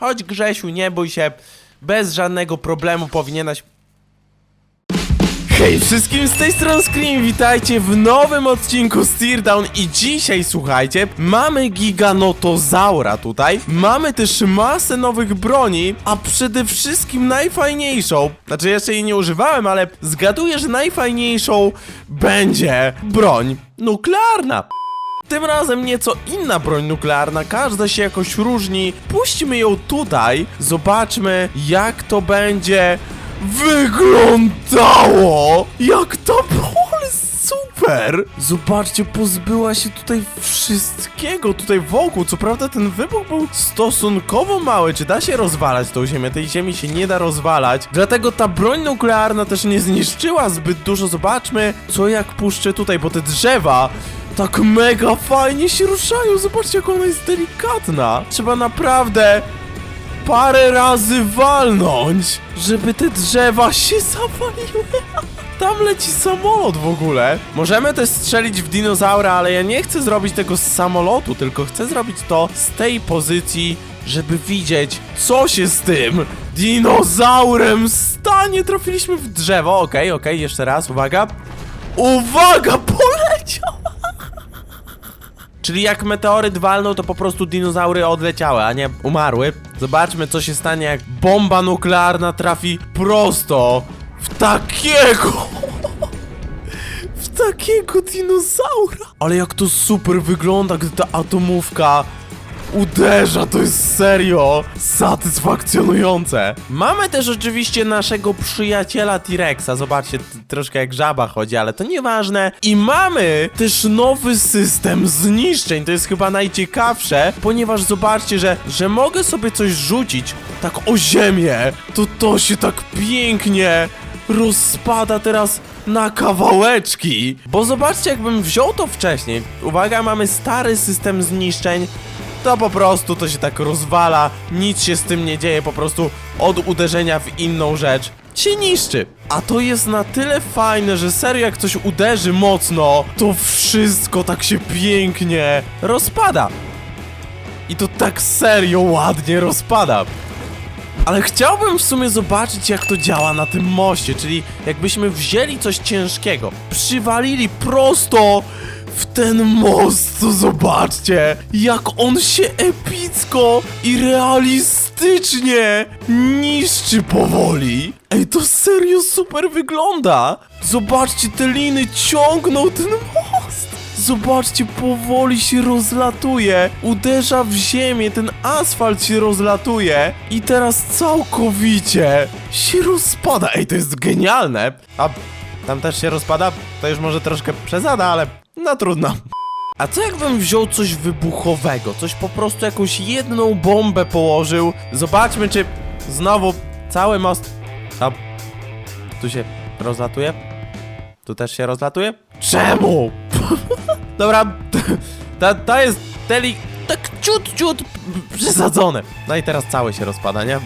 Chodź Grzesiu, nie bój się, bez żadnego problemu powinieneś... Hej wszystkim, z tej strony Scream, witajcie w nowym odcinku Steer Down i dzisiaj, słuchajcie, mamy Giganotozaura tutaj, mamy też masę nowych broni, a przede wszystkim najfajniejszą, znaczy jeszcze jej nie używałem, ale zgaduję, że najfajniejszą będzie broń nuklearna. Tym razem nieco inna broń nuklearna, każda się jakoś różni. Puśćmy ją tutaj, zobaczmy jak to będzie wyglądało! Jak ta broń super! Zobaczcie, pozbyła się tutaj wszystkiego tutaj wokół. Co prawda ten wybuch był stosunkowo mały. Czy da się rozwalać tą ziemię? Tej ziemi się nie da rozwalać. Dlatego ta broń nuklearna też nie zniszczyła zbyt dużo. Zobaczmy, co jak puszczę tutaj, bo te drzewa tak mega fajnie się ruszają. Zobaczcie, jak ona jest delikatna. Trzeba naprawdę parę razy walnąć, żeby te drzewa się zawaliły. Tam leci samolot w ogóle. Możemy też strzelić w dinozaura, ale ja nie chcę zrobić tego z samolotu, tylko chcę zrobić to z tej pozycji, żeby widzieć, co się z tym dinozaurem stanie. Trafiliśmy w drzewo. Okej, okej, jeszcze raz, uwaga. Uwaga, poleciał! Czyli jak meteoryt walnął, to po prostu dinozaury odleciały, a nie umarły. Zobaczmy, co się stanie, jak bomba nuklearna trafi prosto w takiego... w takiego dinozaura. Ale jak to super wygląda, gdy ta atomówka uderza, to jest serio satysfakcjonujące. Mamy też oczywiście naszego przyjaciela T-Rexa, zobaczcie, troszkę jak żaba chodzi, ale to nieważne. I mamy też nowy system zniszczeń, to jest chyba najciekawsze, ponieważ zobaczcie, że, że mogę sobie coś rzucić tak o ziemię, to to się tak pięknie rozpada teraz na kawałeczki. Bo zobaczcie, jakbym wziął to wcześniej. Uwaga, mamy stary system zniszczeń. To po prostu to się tak rozwala, nic się z tym nie dzieje, po prostu od uderzenia w inną rzecz się niszczy. A to jest na tyle fajne, że serio jak coś uderzy mocno, to wszystko tak się pięknie rozpada. I to tak serio ładnie rozpada. Ale chciałbym w sumie zobaczyć, jak to działa na tym moście, czyli jakbyśmy wzięli coś ciężkiego, przywalili prosto w ten most, to zobaczcie, jak on się epicko i realistycznie niszczy powoli. Ej, to serio super wygląda. Zobaczcie, te liny ciągną ten most. Zobaczcie, powoli się rozlatuje. Uderza w ziemię, ten asfalt się rozlatuje. I teraz całkowicie się rozpada. Ej, to jest genialne. A tam też się rozpada? To już może troszkę przesada, ale no trudno. A co jakbym wziął coś wybuchowego? Coś po prostu jakąś jedną bombę położył? Zobaczmy, czy znowu cały most. A tu się rozlatuje? Tu też się rozlatuje? Czemu? Dobra, ta, ta jest deli... tak ciut, ciut przesadzone. No i teraz całe się rozpada, nie?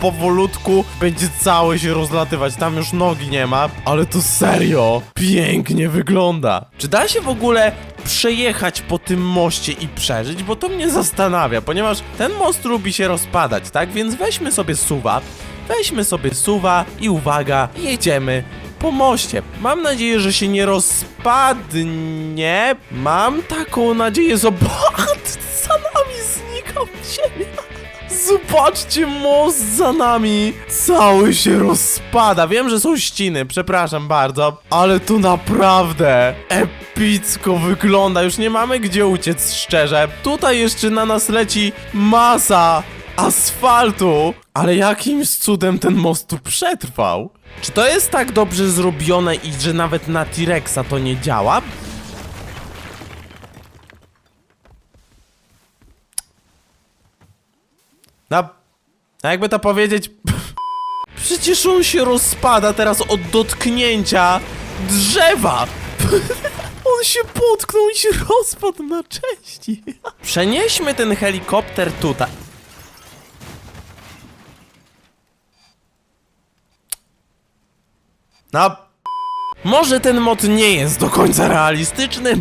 Powolutku będzie całe się rozlatywać, tam już nogi nie ma, ale to serio pięknie wygląda. Czy da się w ogóle przejechać po tym moście i przeżyć? Bo to mnie zastanawia, ponieważ ten most lubi się rozpadać, tak? Więc weźmy sobie suwa, weźmy sobie suwa i uwaga, jedziemy po moście. Mam nadzieję, że się nie rozpadnie. Mam taką nadzieję. Zobacz, za nami znika ziemia. Zobaczcie, most za nami cały się rozpada. Wiem, że są ściny, przepraszam bardzo, ale to naprawdę epicko wygląda. Już nie mamy gdzie uciec, szczerze. Tutaj jeszcze na nas leci masa asfaltu, ale jakimś cudem ten most tu przetrwał. Czy to jest tak dobrze zrobione i że nawet na T-Rexa to nie działa? No, a jakby to powiedzieć... Przecież on się rozpada teraz od dotknięcia drzewa! On się potknął i się rozpadł na części. Przenieśmy ten helikopter tutaj. No, może ten mod nie jest do końca realistyczny.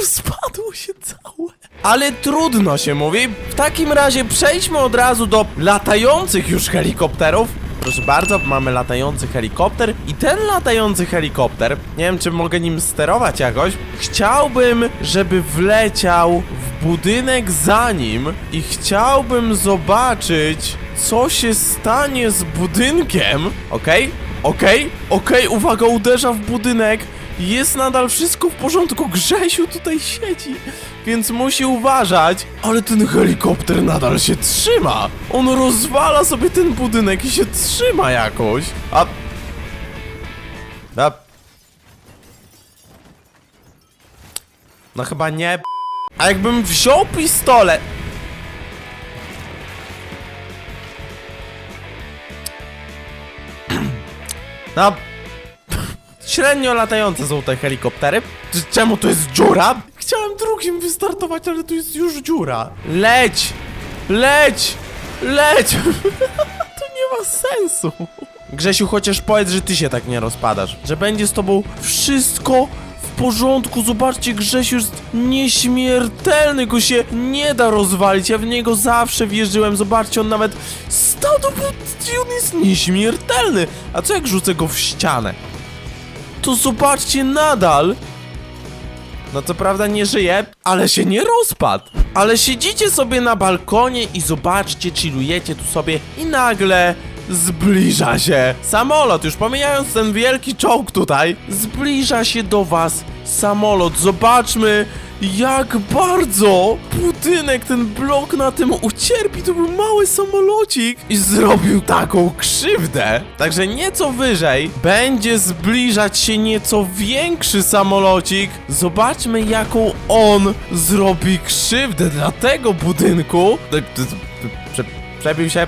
Rozpadło się całe. Ale trudno się mówi. W takim razie przejdźmy od razu do latających już helikopterów. Proszę bardzo, mamy latający helikopter i ten latający helikopter, nie wiem czy mogę nim sterować jakoś, chciałbym, żeby wleciał w budynek za nim i chciałbym zobaczyć, co się stanie z budynkiem. Okej, okej, okej, uwaga, uderza w budynek. Jest nadal wszystko w porządku. Grzesiu tutaj siedzi, więc musi uważać. Ale ten helikopter nadal się trzyma. On rozwala sobie ten budynek i się trzyma jakoś. A. A. No chyba nie. A jakbym wziął pistolet. No. Średnio latające są te helikoptery. Czemu to jest dziura? Chciałem drugim wystartować, ale tu jest już dziura. Leć! Leć! Leć! to nie ma sensu. Grzesiu, chociaż powiedz, że ty się tak nie rozpadasz. Że będzie z tobą wszystko w porządku. Zobaczcie, Grzesiu jest nieśmiertelny. Go się nie da rozwalić. Ja w niego zawsze wierzyłem. Zobaczcie, on nawet stał do i on jest nieśmiertelny. A co jak rzucę go w ścianę? To zobaczcie nadal. No co prawda nie żyje, ale się nie rozpadł. Ale siedzicie sobie na balkonie i zobaczcie, chillujecie tu sobie i nagle zbliża się samolot. Już pomijając ten wielki czołg tutaj, zbliża się do was samolot. Zobaczmy, jak bardzo budynek, ten blok na tym ucierpi. To był mały samolocik i zrobił taką krzywdę. Także nieco wyżej będzie zbliżać się nieco większy samolocik. Zobaczmy, jaką on zrobi krzywdę dla tego budynku. Prze przebił się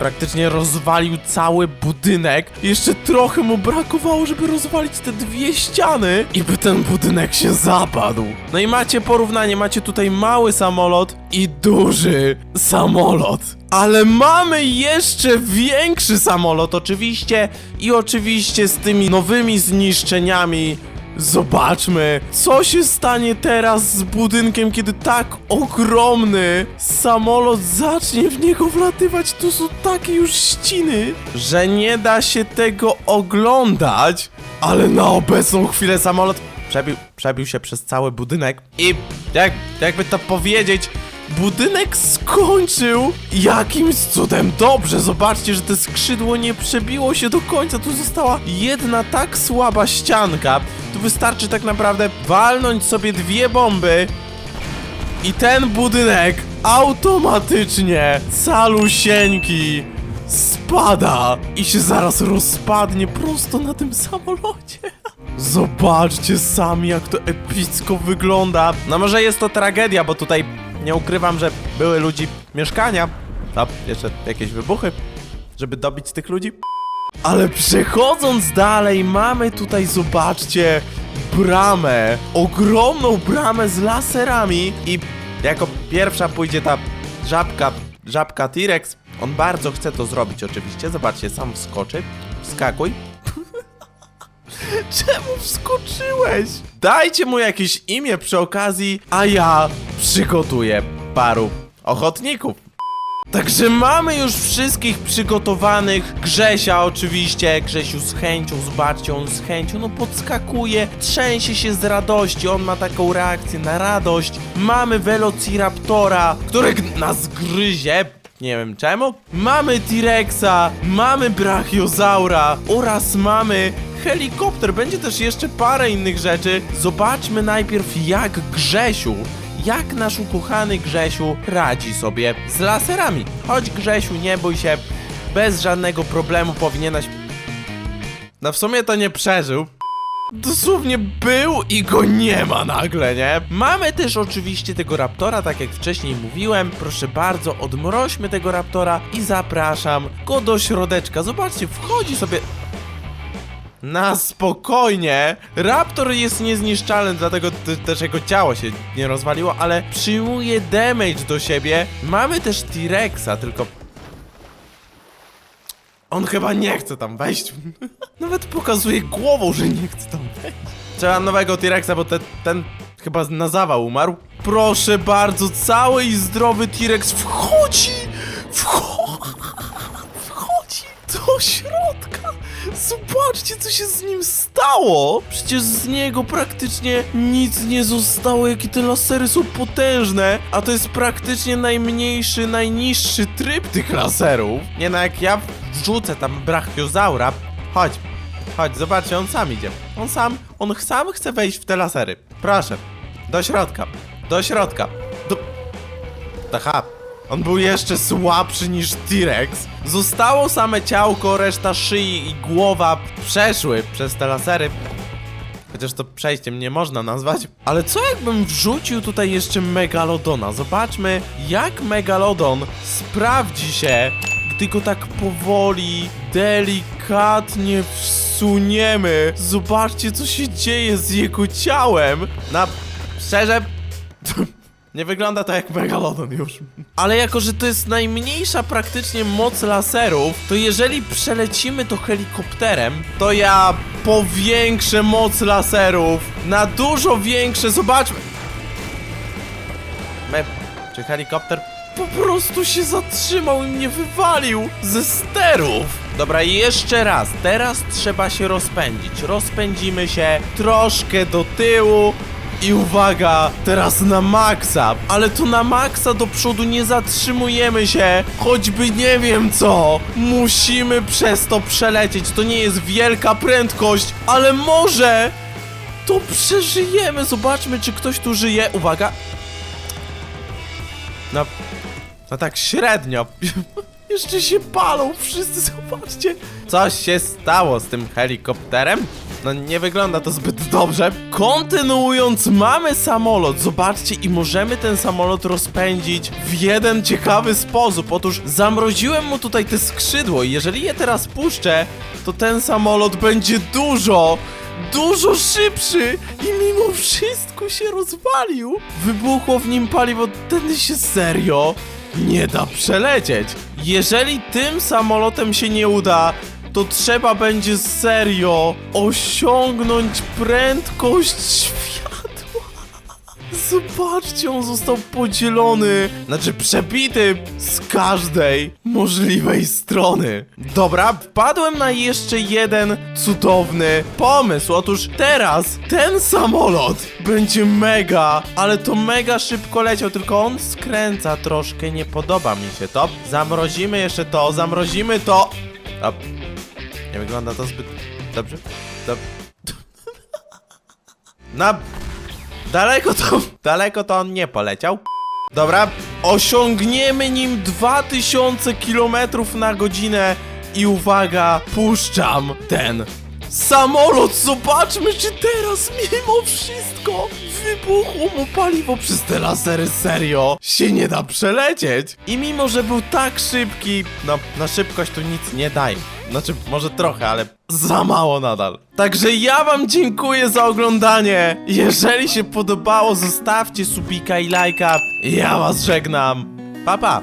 praktycznie rozwalił cały budynek. Jeszcze trochę mu brakowało, żeby rozwalić te dwie ściany i by ten budynek się zapadł. No i macie porównanie, macie tutaj mały samolot i duży samolot. Ale mamy jeszcze większy samolot oczywiście i oczywiście z tymi nowymi zniszczeniami Zobaczmy, co się stanie teraz z budynkiem, kiedy tak ogromny samolot zacznie w niego wlatywać. Tu są takie już ściny, że nie da się tego oglądać. Ale na obecną chwilę samolot przebił, przebił się przez cały budynek i jak, jakby to powiedzieć, budynek skończył jakimś cudem. Dobrze, zobaczcie, że te skrzydło nie przebiło się do końca. Tu została jedna tak słaba ścianka. Tu wystarczy tak naprawdę walnąć sobie dwie bomby i ten budynek automatycznie calusieńki spada i się zaraz rozpadnie prosto na tym samolocie. Zobaczcie sami, jak to epicko wygląda. No może jest to tragedia, bo tutaj nie ukrywam, że były ludzi mieszkania. A jeszcze jakieś wybuchy, żeby dobić tych ludzi. Ale przechodząc dalej, mamy tutaj, zobaczcie, bramę. Ogromną bramę z laserami. I jako pierwsza pójdzie ta żabka, żabka T-Rex. On bardzo chce to zrobić oczywiście. Zobaczcie, sam wskoczy. Wskakuj. Czemu wskoczyłeś? Dajcie mu jakieś imię przy okazji, a ja przygotuję paru ochotników. Także mamy już wszystkich przygotowanych. Grzesia oczywiście, Grzesiu z chęcią, zobaczcie, on z chęcią, no podskakuje, trzęsie się z radości, on ma taką reakcję na radość. Mamy Velociraptora, który nas gryzie, nie wiem czemu. Mamy T-Rexa, mamy Brachiozaura oraz mamy helikopter. Będzie też jeszcze parę innych rzeczy. Zobaczmy najpierw jak Grzesiu jak nasz ukochany Grzesiu radzi sobie z laserami. Chodź Grzesiu, nie bój się, bez żadnego problemu powinieneś... No w sumie to nie przeżył. Dosłownie był i go nie ma nagle, nie? Mamy też oczywiście tego Raptora, tak jak wcześniej mówiłem. Proszę bardzo, odmroźmy tego Raptora i zapraszam go do środeczka. Zobaczcie, wchodzi sobie... Na spokojnie. Raptor jest niezniszczalny, dlatego te- też jego ciało się nie rozwaliło, ale przyjmuje damage do siebie. Mamy też T-Rexa, tylko... On chyba nie chce tam wejść. Nawet pokazuje głową, że nie chce tam wejść. Trzeba nowego T-Rexa, bo te, ten chyba na zawał umarł. Proszę bardzo, cały i zdrowy T-Rex wchodzi! Wchodzi! Wchodzi do środka! Zobaczcie, co się z nim stało! Przecież z niego praktycznie nic nie zostało, jakie te lasery są potężne, a to jest praktycznie najmniejszy, najniższy tryb tych laserów. Nie no, jak ja wrzucę tam brachiozaura, chodź, chodź, zobaczcie, on sam idzie. On sam, on sam chce wejść w te lasery. Proszę, do środka, do środka, do... Aha, on był jeszcze słabszy niż T-Rex. Zostało same ciałko, reszta szyi i głowa przeszły przez te lasery. Chociaż to przejściem nie można nazwać. Ale co jakbym wrzucił tutaj jeszcze Megalodona? Zobaczmy, jak Megalodon sprawdzi się, gdy go tak powoli, delikatnie wsuniemy. Zobaczcie, co się dzieje z jego ciałem. Na... szczerze... Nie wygląda to jak Megalodon już. Ale jako, że to jest najmniejsza praktycznie moc laserów, to jeżeli przelecimy to helikopterem, to ja powiększę moc laserów na dużo większe. Zobaczmy. Me... Czy helikopter po prostu się zatrzymał i mnie wywalił ze sterów? Dobra, jeszcze raz. Teraz trzeba się rozpędzić. Rozpędzimy się troszkę do tyłu. I uwaga, teraz na maksa, ale to na maksa do przodu nie zatrzymujemy się, choćby nie wiem co. Musimy przez to przelecieć, to nie jest wielka prędkość, ale może to przeżyjemy. Zobaczmy, czy ktoś tu żyje. Uwaga. No, no tak średnio. Jeszcze się palą wszyscy, zobaczcie. Coś się stało z tym helikopterem? No nie wygląda to zbyt dobrze. Kontynuując, mamy samolot. Zobaczcie i możemy ten samolot rozpędzić w jeden ciekawy sposób. Otóż zamroziłem mu tutaj te skrzydło i jeżeli je teraz puszczę, to ten samolot będzie dużo, dużo szybszy i mimo wszystko się rozwalił. Wybuchło w nim paliwo, ten się serio nie da przelecieć. Jeżeli tym samolotem się nie uda, to trzeba będzie serio osiągnąć prędkość światła. Zobaczcie, on został podzielony, znaczy przebity z każdej możliwej strony. Dobra, wpadłem na jeszcze jeden cudowny pomysł. Otóż teraz ten samolot będzie mega, ale to mega szybko leciał, tylko on skręca troszkę, nie podoba mi się to. Zamrozimy jeszcze to, zamrozimy to. A, nie wygląda to zbyt dobrze. Dob Na Daleko to, daleko to on nie poleciał. Dobra, osiągniemy nim 2000 km na godzinę i uwaga, puszczam ten samolot. Zobaczmy, czy teraz mimo wszystko wybuchło mu paliwo przez te lasery. Serio, się nie da przelecieć. I mimo, że był tak szybki, no na szybkość tu nic nie daje. Znaczy, może trochę, ale za mało nadal. Także ja wam dziękuję za oglądanie. Jeżeli się podobało, zostawcie subika i lajka. Ja was żegnam. Pa, pa.